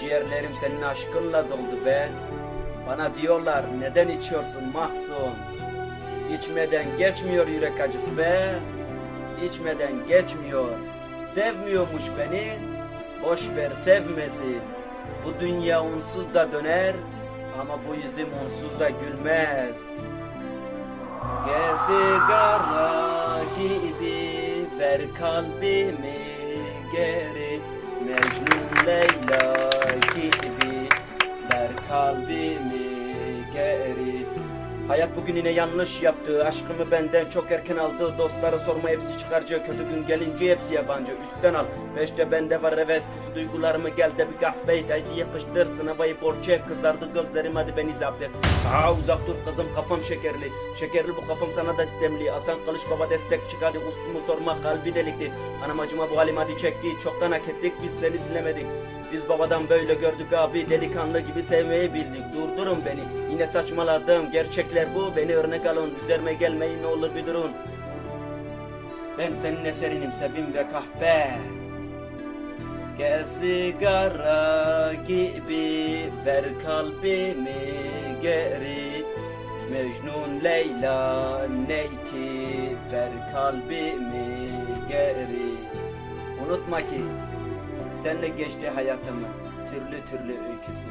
ciğerlerim senin aşkınla doldu be. Bana diyorlar neden içiyorsun mahzun? İçmeden geçmiyor yürek acısı be. İçmeden geçmiyor. Sevmiyormuş beni. Boş ver sevmesin. Bu dünya onsuz da döner ama bu yüzüm onsuz da gülmez. Gel sigara gibi ver kalbimi kalbimi geri. Hayat bugün yine yanlış yaptı. Aşkımı benden çok erken aldı. Dostları sorma hepsi çıkarcı. Kötü gün gelince hepsi yabancı. Üstten al. Beşte bende var evet Duygularımı gel de bir gasp et Haydi yapıştır sınavayı borç et Kızardı gözlerim hadi beni zapt et. Aa uzak dur kızım kafam şekerli. Şekerli bu kafam sana da sistemli Hasan Kılıç baba destek çık hadi Ustumu sorma kalbi delikti. Anam acıma bu halim hadi çekti Çoktan hak ettik biz seni dinlemedik. Biz babadan böyle gördük abi delikanlı gibi sevmeyi bildik Durdurun beni yine saçmaladım. Gerçekler bu Beni örnek alın. Üzerime gelmeyin ne olur bir durun. Ben senin eserinim sevim ve kahpe Gel sigara gibi ver kalbimi geri. Mecnun Leyla ney ki ver kalbimi geri. Unutma ki Senle geçti hayatımın türlü türlü öyküsü